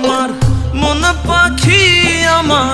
আমার মন পাখি আমার।